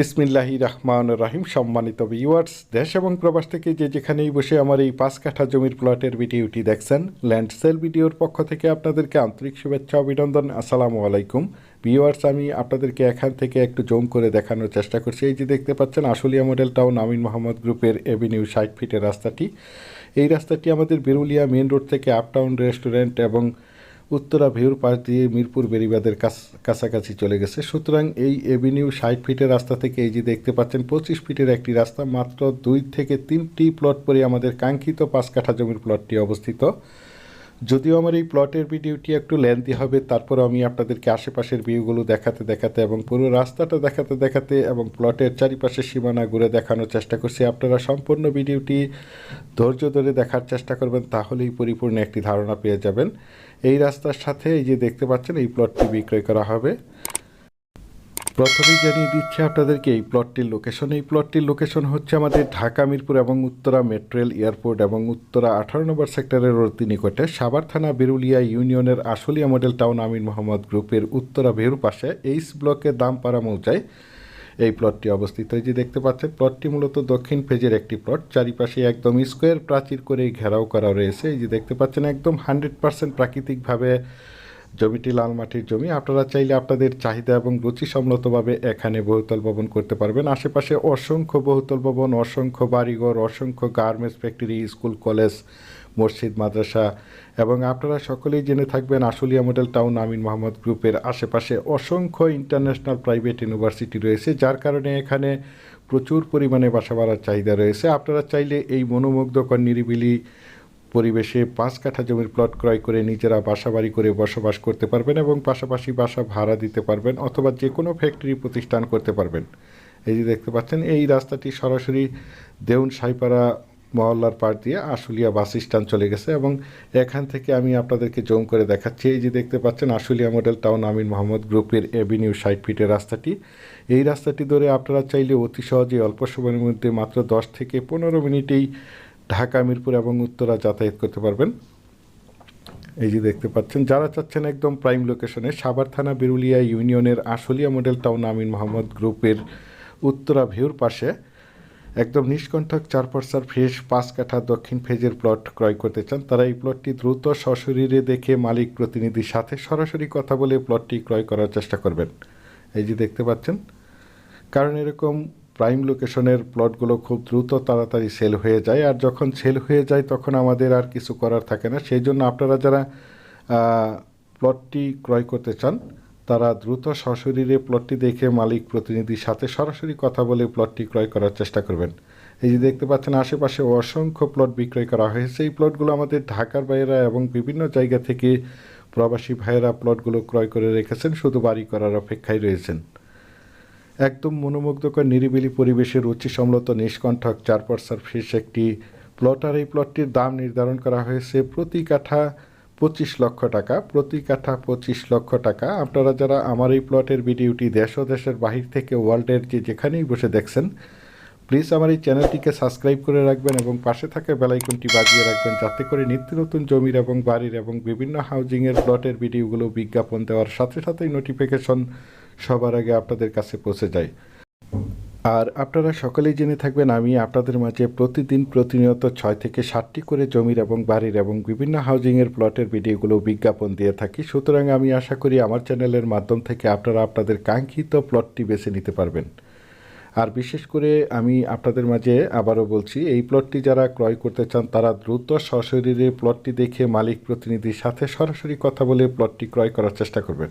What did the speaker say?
বিসমিল্লাহি রহমান রাহিম, সম্মানিত ভিউয়ার্স দেশ এবং প্রবাস থেকে যে যেখানেই বসে আমার এই পাঁচ কাঠা জমির প্লটের ভিডিওটি দেখছেন, ল্যান্ড সেল ভিডিওর পক্ষ থেকে আপনাদেরকে আন্তরিক শুভেচ্ছা, অভিনন্দন, আসসালামু আলাইকুম। ভিউয়ার্স আমি আপনাদেরকে এখান থেকে একটু জুম করে দেখানোর চেষ্টা করছি। এই যে দেখতে পাচ্ছেন, আশুলিয়া মডেল টাউন আমিন মোহাম্মদ গ্রুপের এভিনিউ ষাট ফিটের রাস্তাটি। এই রাস্তাটি আমাদের বেরুলিয়া মেন রোড থেকে আপটাউন রেস্টুরেন্ট এবং উত্তরা ভিউর পাশ দিয়ে মিরপুর বেরিবাদের কাছ- কাছাকাছি চলে গেছে। সুতরাং এই এভিনিউ ষাট ফিটের রাস্তা থেকে এই যে দেখতে পাচ্ছেন, পঁচিশ ফিটের একটি রাস্তা, মাত্র দুই থেকে তিনটি প্লট পরে আমাদের কাঙ্ক্ষিত পাঁচ কাঠা জমির প্লটটি অবস্থিত। যদিও আমার এই প্লটের ভিডিওটি একটু লেন্থি হবে তারপর আমি আপনাদেরকে আশেপাশের ভিউগুলো দেখাতে দেখাতে এবং পুরো রাস্তাটা দেখাতে দেখাতে এবং প্লটের চারিপাশে সীমানা ঘুরে দেখানোর চেষ্টা করছি। আপনারা সম্পূর্ণ ভিডিওটি ধৈর্য ধরে দেখার চেষ্টা করবেন, তাহলেই পরিপূর্ণ একটি ধারণা পেয়ে যাবেন। এই রাস্তার সাথে এই যে দেখতে পাচ্ছেন, এই প্লটটি বিক্রয় করা হবে। প্রথমেই জানিয়ে দিচ্ছি আপনাদেরকে এই প্লটটির লোকেশন এই প্লটটির লোকেশন হচ্ছে আমাদের ঢাকা, মিরপুর এবং উত্তরা মেট্রেল এয়ারপোর্ট এবং উত্তরা আঠারো নম্বর সেক্টরের অতি নিকটে সাবার থানা, বেরুলিয়া ইউনিয়নের আশুলিয়া মডেল টাউন আমির মোহাম্মদ গ্রুপের উত্তরা ভেরু পাশে এইচ ব্লকের দামপাড়া মৌজায় এই প্লটটি অবস্থিত। এই যে দেখতে পাচ্ছেন প্লটটি মূলত দক্ষিণ ফেজের একটি প্লট চারিপাশে একদম স্কোয়ার প্রাচীর করে ঘেরাও করা রয়েছে। এই যে দেখতে পাচ্ছেন, একদম হান্ড্রেড পার্সেন্ট প্রাকৃতিকভাবে জমিটি লাল মাটির জমি। আপনারা চাইলে আপনাদের চাহিদা এবং রুচি সম্মতভাবে এখানে বহুতল ভবন করতে পারবেন। আশেপাশে অসংখ্য বহুতল ভবন, অসংখ্য বাড়িঘর, অসংখ্য গার্মেন্টস ফ্যাক্টরি, স্কুল, কলেজ, মসজিদ, মাদ্রাসা এবং আপনারা সকলেই জেনে থাকবেন আশুলিয়া মডেল টাউন আমিন মোহাম্মদ গ্রুপের আশেপাশে অসংখ্য ইন্টারন্যাশনাল প্রাইভেট ইউনিভার্সিটি রয়েছে, যার কারণে এখানে প্রচুর পরিমাণে বাসা বাড়ার চাহিদা রয়েছে। আপনারা চাইলে এই মনোমুগ্ধকর নিরিবিলি পরিবেশে পাঁচ কাঠা জমির প্লট ক্রয় করে নিজেরা বাসা বাড়ি করে বসবাস করতে পারবেন এবং পাশাপাশি বাসা ভাড়া দিতে পারবেন অথবা যে কোনো ফ্যাক্টরি প্রতিষ্ঠান করতে পারবেন। এই যে দেখতে পাচ্ছেন, এই রাস্তাটি সরাসরি দেউন সাইপাড়া মহল্লার পাড় দিয়ে আশুলিয়া বাস স্ট্যান্ড চলে গেছে এবং এখান থেকে আমি আপনাদেরকে জম করে দেখাচ্ছি। এই যে দেখতে পাচ্ছেন, আশুলিয়া মডেল টাউন আমিন মোহাম্মদ গ্রুপের এভিনিউ ষাট ফিটের রাস্তাটি। এই রাস্তাটি ধরে আপনারা চাইলে অতি সহজে অল্প সময়ের মধ্যে মাত্র দশ থেকে পনেরো মিনিটেই ঢাকা, মিরপুর এবং উত্তরা যাতায়াত করতে পারবেন। এই যে দেখতে পাচ্ছেন, যারা চাচ্ছেন একদম প্রাইম লোকেশনে সাভার থানা, বেরুলিয়া ইউনিয়নের আশুলিয়া মডেল টাউন আমিন মোহাম্মদ গ্রুপের উত্তরা ভিউর পাশে একদম নিষ্কণ্ঠক চার পার্সার ফ্রেশ পাঁচ কাঠা দক্ষিণ ফেজের প্লট ক্রয় করতে চান, তারা এই প্লটটি দ্রুত সশরীরে দেখে মালিক প্রতিনিধির সাথে সরাসরি কথা বলে প্লটটি ক্রয় করার চেষ্টা করবেন। এই যে দেখতে পাচ্ছেন, কারণ এরকম প্রাইম লোকেশনের প্লটগুলো খুব দ্রুত তাড়াতাড়ি সেল হয়ে যায়। আর যখন সেল হয়ে যায়, তখন আমাদের আর কিছু করার থাকে না। সেই জন্য আপনারা যারা প্লটটি ক্রয় করতে চান, তারা দ্রুত সশরীরে প্লটটি দেখে মালিক প্রতিনিধির সাথে সরাসরি কথা বলে প্লটটি ক্রয় করার চেষ্টা করবেন। এই যে দেখতে পাচ্ছেন, আশেপাশে অসংখ্য প্লট বিক্রয় করা হয়েছে। এই প্লটগুলো আমাদের ঢাকার বাইরা এবং বিভিন্ন জায়গা থেকে প্রবাসী ভাইয়েরা প্লটগুলো ক্রয় করে রেখেছেন। শুধু বাড়ি করার অপেক্ষায় রয়েছেন। একদম মনোমুগ্ধকর, নিরিবিলি পরিবেশে রুচিসম্মত নিষ্কণ্ঠক চার পার্সার ফিস একটি প্লট আর এই প্লটটির দাম নির্ধারণ করা হয়েছে প্রতি কাঠা পঁচিশ লক্ষ টাকা, প্রতি কাঠা পঁচিশ লক্ষ টাকা। আপনারা যারা আমার এই প্লটের ভিডিওটি দেশ ও দেশের বাহির থেকে ওয়ার্ল্ডের যে যেখানেই বসে দেখছেন, প্লিজ আমার এই চ্যানেলটিকে সাবস্ক্রাইব করে রাখবেন এবং পাশে থাকা বেলাইকনটি বাজিয়ে রাখবেন, যাতে করে নিত্য নতুন জমির এবং বাড়ির এবং বিভিন্ন হাউজিংয়ের প্লটের ভিডিওগুলো বিজ্ঞাপন দেওয়ার সাথে সাথেই নোটিফিকেশন সবার আগে আপনাদের কাছে পৌঁছে যায় আর আপনারা সকলেই জেনে থাকবেন, আমি আপনাদের মাঝে প্রতিদিন প্রতিনিয়ত ছয় থেকে সাতটি করে জমির এবং বাড়ির এবং বিভিন্ন হাউজিংয়ের প্লটের ভিডিওগুলো বিজ্ঞাপন দিয়ে থাকি। সুতরাং আমি আশা করি আমার চ্যানেলের মাধ্যম থেকে আপনারা আপনাদের কাঙ্ক্ষিত প্লটটি বেছে নিতে পারবেন। আর বিশেষ করে আমি আপনাদের মাঝে আবারও বলছি, এই প্লটটি যারা ক্রয় করতে চান, তারা দ্রুত সশরীরে প্লটটি দেখে মালিক প্রতিনিধির সাথে সরাসরি কথা বলে প্লটটি ক্রয় করার চেষ্টা করবেন।